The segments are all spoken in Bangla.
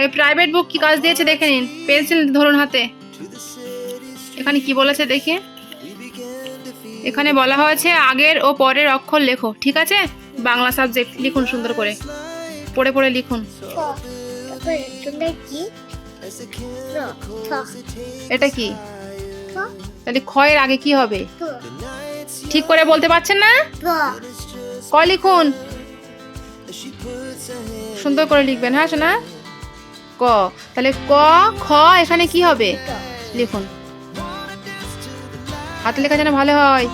এই প্রাইভেট বুক কি কাজ দিয়েছে দেখে নিন। পেন্সিল ধরুন হাতে। এখানে কি বলেছে দেখি। এখানে বলা হয়েছে, আগের ও পরের অক্ষর লেখো, ঠিক আছে? বাংলা সাবজেক্ট লিখুন সুন্দর করে। পড়ে পড়ে লিখুন। এটা কি? তাহলে ক্ষয়ের আগে কি হবে? ঠিক করে বলতে পারছেন না? ক লিখুন। সুন্দর করে লিখবেন হ্যাঁ শোনা ক। তাহলে ক খ এখানে কি হবে? লিখুন। হাতে লেখা যেন ভালো হয়।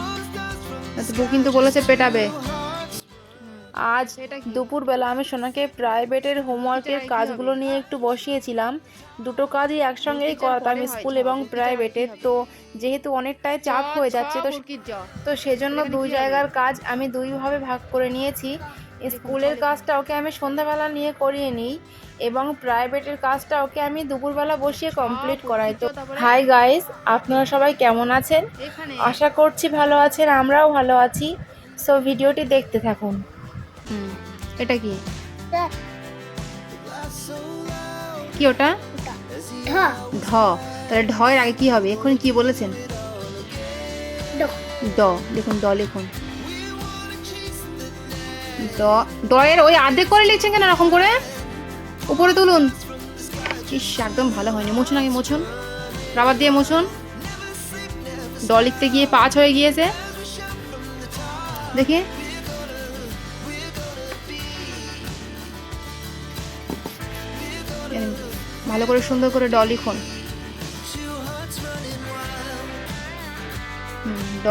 বউ কিন্তু বলেছে পেটাবে। আজ দুপুরবেলা আমি সোনাকে প্রাইভেটের হোমওয়ার্কের কাজগুলো নিয়ে একটু বসিয়েছিলাম। দুটো কাজই একসঙ্গেই করাতাম স্কুল এবং প্রাইভেটের তো যেহেতু অনেকটাই চাপ হয়ে যাচ্ছে তো তো সেজন্য দুই জায়গার কাজ আমি দুইভাবে ভাগ করে নিয়েছি। স্কুলের কাজটা ওকে আমি সন্ধ্যাবেলা নিয়ে করিয়ে নিই। এবং প্রাইভেটের কাজটা ওকে আমি দুপুরবেলা বসিয়ে কমপ্লিট করাই। তো হাই গাইস আপনারা সবাই কেমন আছেন? আশা করছি ভালো আছেন আমরাও ভালো আছি। সো ভিডিওটি দেখতে থাকুন। এটা কি? কি ওটা? ধ ধ তাহলে ঢয়ের আগে কি হবে? এখন কি বলেছেন? ড। লিখুন ড লিখুন। ড। ডয়ের ওই আর্ধেক করে লিখছেন কেন এরকম করে? উপরে তুলুন। ইস, একদম ভালো হয়নি। মুছুন আগে, মুছুন। রাবার দিয়ে মুছুন। ড লিখতে গিয়ে পাঁচ হয়ে গিয়েছে। দেখি। ভালো করে সুন্দর করে ড লিখুন। ড,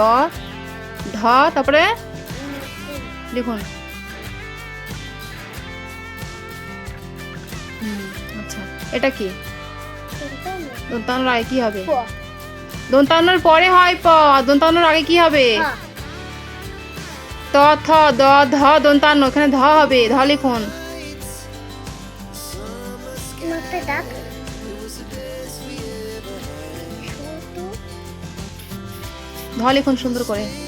ঢ, তারপরে লিখুন। এটা কি? দন্তানোর আগে কি হবে? দন্তানোর পরে হয় প। দন্তানোর আগে কি হবে? ত থ দ ধ দন্তান্ন। এখানে ধ হবে ধ লিখুন। ধ লিখুন সুন্দর করে।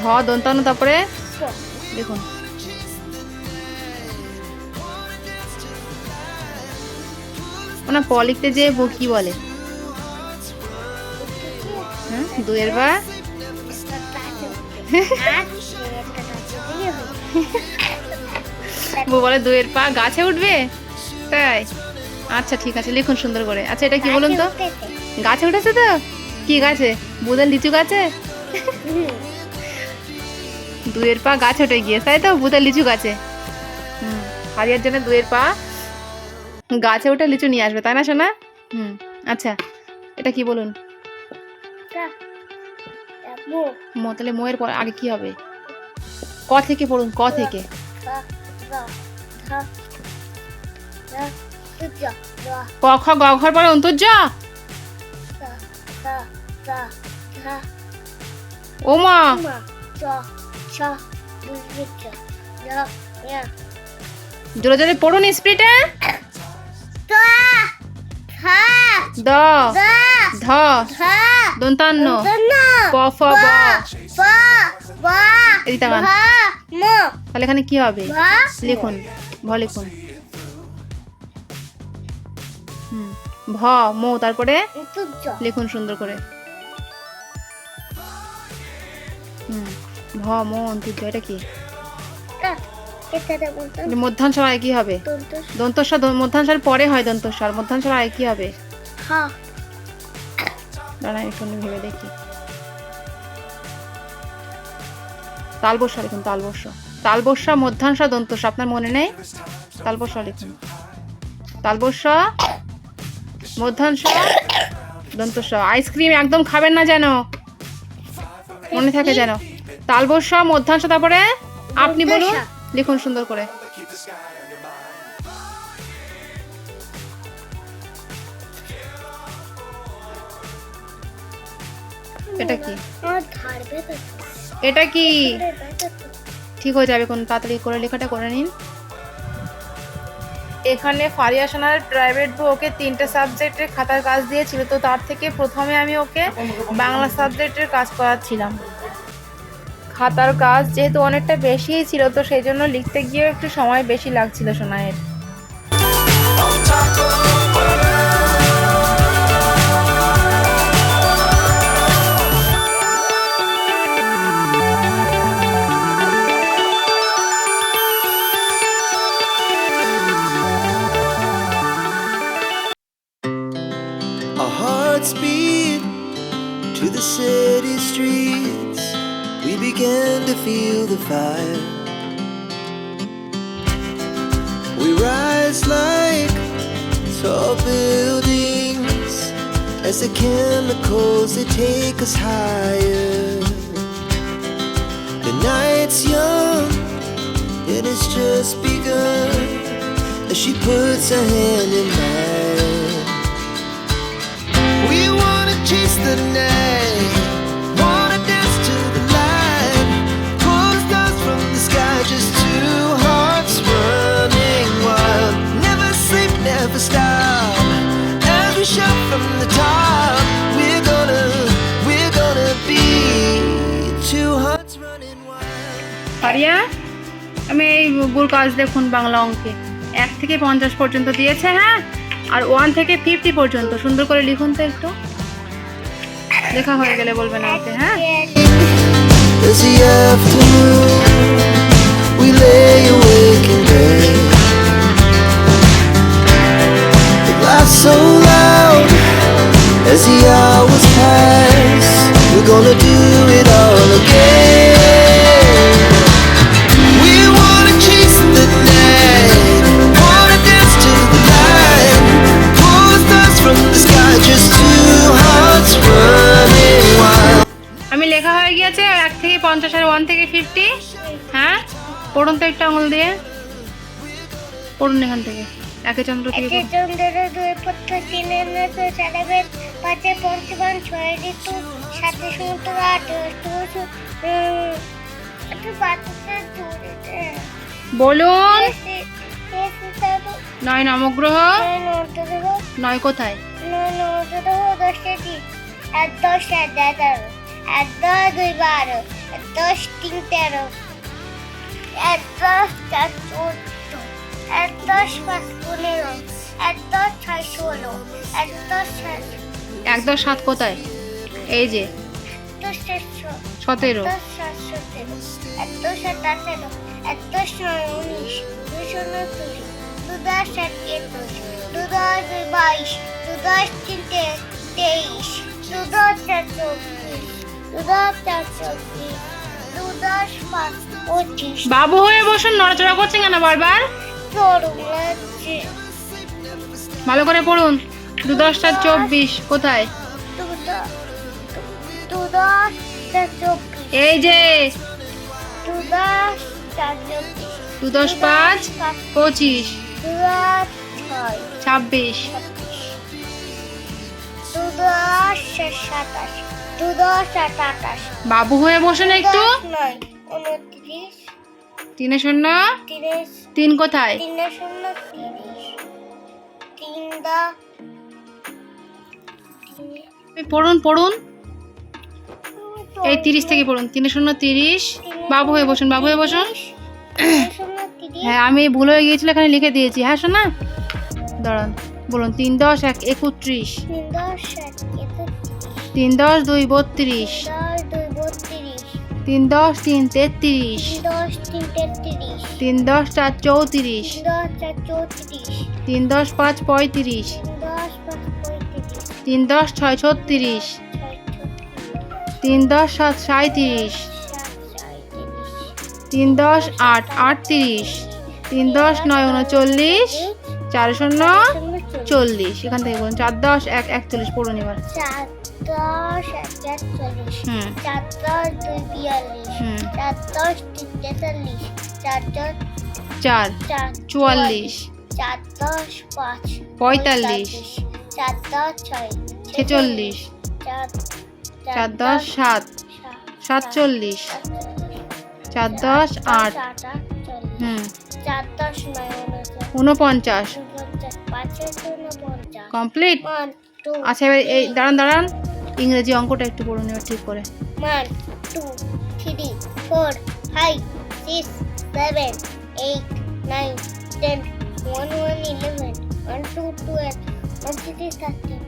ধ দন্তান্ন তারপরে? দেখুন। ওনা প লিখতে যে বউ কি বলে? হ্যাঁ দুয়ের বা? বউ বলে দুয়ের পা। গাছে উঠবে? তাই? আচ্ছা ঠিক আছে লিখুন সুন্দর করে। আচ্ছা এটা কি বলুন তো? গাছে উঠেছে। তো? কি গাছে? বুদের লিচু গাছে? দুয়ের পা গাছে উঠে গিয়ে তাই তো বুদের লিচু গাছে হুম হারিয়ার জন্য দুয়ের পা গাছে উঠে লিচু নিয়ে আসবে তাই না শোনা হুম আচ্ছা এটা কি বলুন ম তাহলে মোয়ের পর আগে কি হবে ক থেকে পড়ুন ক থেকে ক খ গ ঘর পরে অন্তর্য মা জোরে জোরে পড়ুন স্প্রিটে দ ধ দন্তান্ন। প ফ ব। এদিকে। তাহলে এখানে কি হবে? লিখুন ভ লিখুন। হুম ভ মো তারপরে লিখুন সুন্দর করে। হুম। ভ মো অন্তুর্য এটা কি? এটা মধ্যাংশের আগে কি হবে? দন্তস্বর। দ- মধ্যাংশের পরে হয় দন্তস্বর মধ্যাংশের আগে কি হবে? দাঁড়া একটু ভেবে দেখি। তালবস্য লিখুন তালবস্য তালবস্য মধ্যাংশ দন্তস্ব আপনার মনে নেই? তালবস্য লিখুন। তালবস্য মধ্যাংশ দন্তস্ব আইসক্রিম একদম খাবেন না যেন। মনে থাকে যেন। তালবস্য মধ্যাংশ তারপরে আপনি বলুন লিখুন সুন্দর করে। এটা কি? এটা কি? ঠিক হয়ে যাবে কোন তাড়াতাড়ি করে লেখাটা করে নিন। এখানে ফারিয়া সোনার প্রাইভেট বউ ওকে তিনটে সাবজেক্টের খাতার কাজ দিয়েছিল তো তার থেকে প্রথমে আমি ওকে বাংলা সাবজেক্টের কাজ করাচ্ছিলাম। খাতার কাজ যেহেতু অনেকটা বেশিই ছিল, তো সেই জন্য লিখতে গিয়েও একটু সময় বেশি লাগছিল সোনায়ের rise like tall buildings as the chemicals they take us higher. The night's young and it's just begun as she puts her hand in mine. We wanna chase the night, আমি কাজ দেখুন বাংলা অঙ্কে এক থেকে পঞ্চাশ পর্যন্ত দিয়েছে হ্যাঁ আর ওয়ান থেকে ফিফটি পর্যন্ত সুন্দর করে লিখুন তো একটু লেখা হয়ে গেলে বলবেন আমাকে হ্যাঁ so loud as the hours pass. We're gonna do it all again. পঞ্চাশ আর ওয়ান থেকে ফিফটি হ্যাঁ? পড়ুন তো একটা আঙুল দিয়ে। পড়ুন এখান থেকে। একে চন্দ্র থেকে একে চন্দ্র দুই পুত্র তিনে চারে বেদ পাঁচে পঞ্চবান ছয় ঋতু সাথে সমুদ্র আট বলুন। নয় নবগ্রহ। নয় কোথায়? দশ এক দশ দুই বারো। দশ তিন তেরো এক দশ চার চোদ্দ এক দশ পাঁচ পনেরো এক দশ ছয় ষোলো এক দশ এক দশ সাত কোথায়? এই যে। সতেরো। সাত সতেরো এক দশ সাত আঠেরো এক দশ নয় উনিশ দুশো নয় কুড়ি দু দশ সাত একুশ দু দশ দুই বাইশ দু দশ তিন তেইশ দু দশ চার চব্বিশ বাবু হয়ে বসুন, নড়াচড়া করছেন কেন বারবার? ভালো করে পড়ুন। দু দশটা চব্বিশ, কোথায়? এই যে দু দশ পাঁচ পাঁচ পঁচিশ, ছাব্বিশ। দু দশ সাতাশ। আট বাবু হয়ে বসুন একটু। দশ নয় উনত্রিশ। তিনে শূন্য। তিরিশ। তিন কোথায়? তিনে শূন্য তিরিশ। তিন দা। পড়ুন পড়ুন। এই তিরিশ থেকে পড়ুন। তিনে শূন্য তিরিশ। বাবু হয়ে বসুন বাবু হয়ে বসুন। হ্যাঁ আমি ভুল হয়ে গিয়েছিল এখানে লিখে দিয়েছি। হ্যাঁ শোনা। দাঁড়ান। বলুন তিন দশ এক একত্রিশ। তিন দশ ষাট একত্রিশ। তিন দশ দুই বত্রিশ তিন দশ তিন তেত্রিশ তিন দশ চার চৌত্রিশ তিন দশ পাঁচ পঁয়ত্রিশ তিন দশ ছয় ছত্রিশ তিন দশ সাত সাঁত্রিশ তিন দশ আট আটত্রিশ তিন দশ নয় উনচল্লিশ চার শূন্য চল্লিশ এখান থেকে বলুন চার দশ এক একচল্লিশ পড়ুন এবার দশ এক একচল্লিশ হুম চার দশ দুই বিয়াল্লিশ চার দশ তিন তেতাল্লিশ চার দশ চার চুয়াল্লিশ চার দশ পাঁচ পঁয়তাল্লিশ চার দশ ছয় ছেচল্লিশ চার দশ সাত সাত সাতচল্লিশ চার দশ আট হুম চার দশ নয় উনপঞ্চাশ কমপ্লিট আচ্ছা এবার এই দাঁড়ান দাঁড়ান ইংরেজি অঙ্কটা একটু পড়ে নেবে ঠিক করে। One two three four five six seven eight nine ten one one eleven one two twelve one three thirteen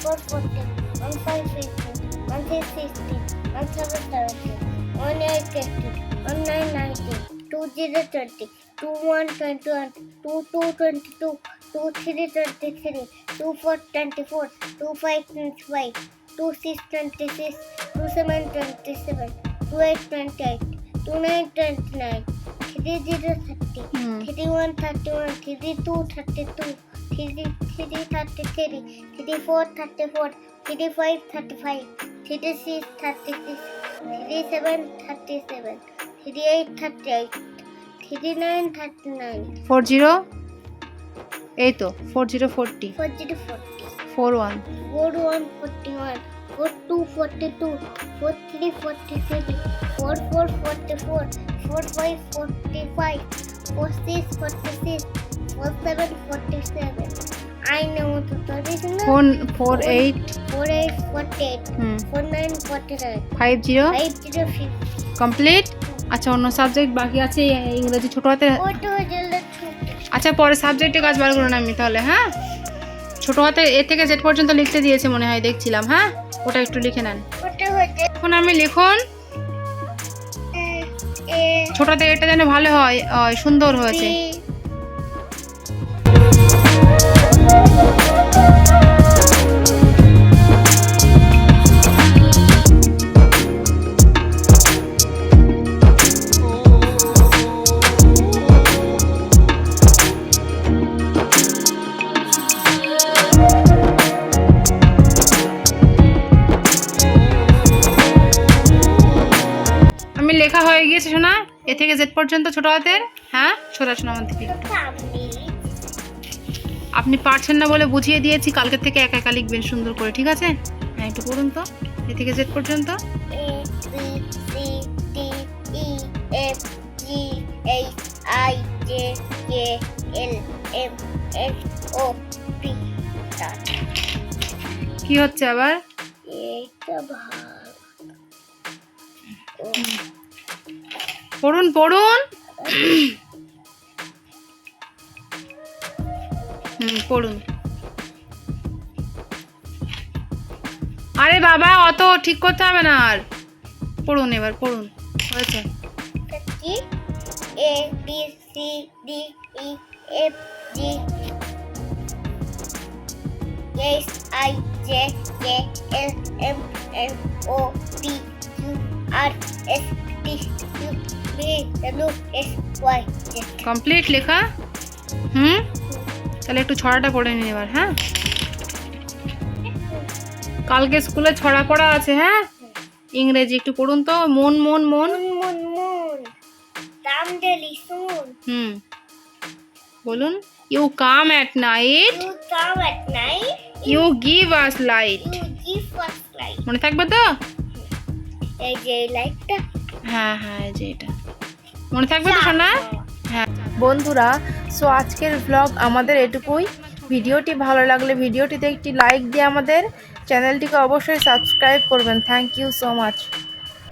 four fourteen one five fifteen one six sixteen one seven seventeen one eight twenty one nine nineteen two zero twenty two one twenty one two two twenty two two three twenty three two four twenty four two five twenty five 2 6 26 2 7 27 2 8 28 2 9 29 3 0 30 mm. 3 1 31 3 2 32 3 3 33 3 4 34 3 5 35 3 6 36 3 7 37 3 8 38 3 9 39 4 0 এই তো four zero forty four zero four four one four one forty one, four two forty two, four three forty three, four four forty four, four five forty five, four six forty six, four seven forty seven. I know the thirty four four eight four eight forty eight, hmm four nine forty nine, five zero five zero fifty. Complete আচ্ছা অন্য সাবজেক্ট বাকি আছে ইংরেজি ছোটো হাতে. আচ্ছা পরে সাবজেক্টে কাজ বার করুন আমি তাহলে হ্যাঁ ছোটো হাতে এ থেকে জেড পর্যন্ত লিখতে দিয়েছে মনে হয় দেখছিলাম। হ্যাঁ? ওটা একটু লিখে নেন। এখন আমি লিখুন। ছোট হাতে এটা যেন ভালো হয় সুন্দর হয়েছে। এ থেকে জেড পর্যন্ত ছোট হাতের? হ্যাঁ? সোজা শোনা আমার। আপনি পারছেন না বলে বুঝিয়ে দিয়েছি কালকের থেকে একা একা লিখবেন সুন্দর করে ঠিক আছে? হ্যাঁ একটু পড়ুন তো। এ থেকে জেড পর্যন্ত। A B C D F G H I J K L M N O P কি হচ্ছে আবার? এইটা ভাগ পড়ুন পড়ুন। পড়ুন। আরে বাবা, অত ঠিক করতে হবে না আর। পড়ুন এবার, পড়ুন। হয়েছে। A, B, C, D E F, G, H, I, J, K, L, M, N, O, P, Q, R, S, T, U. Complete লেখা? হুম? তাহলে একটু ছড়াটা পড়ে নিন এবার হ্যাঁ? কালকে স্কুলে ছড়া পড়া আছে হ্যাঁ? ইংরেজি একটু পড়ুন তো মন মন মন। moon, moon. Down daily hmm. বলুন you come at night You come at night. You give us light You give us light. মনে থাকবে তো? এই যে লাইটটা হ্যাঁ হ্যাঁ এই যে এটা। মনে থাকবে তো, সোনা? হ্যাঁ। বন্ধুরা সো আজকের ব্লগ আমাদের এটুকুই। ভিডিওটি ভালো লাগলে ভিডিওটিতে একটি লাইক দিয়ে আমাদের চ্যানেলটিকে অবশ্যই সাবস্ক্রাইব করবেন। Thank you so much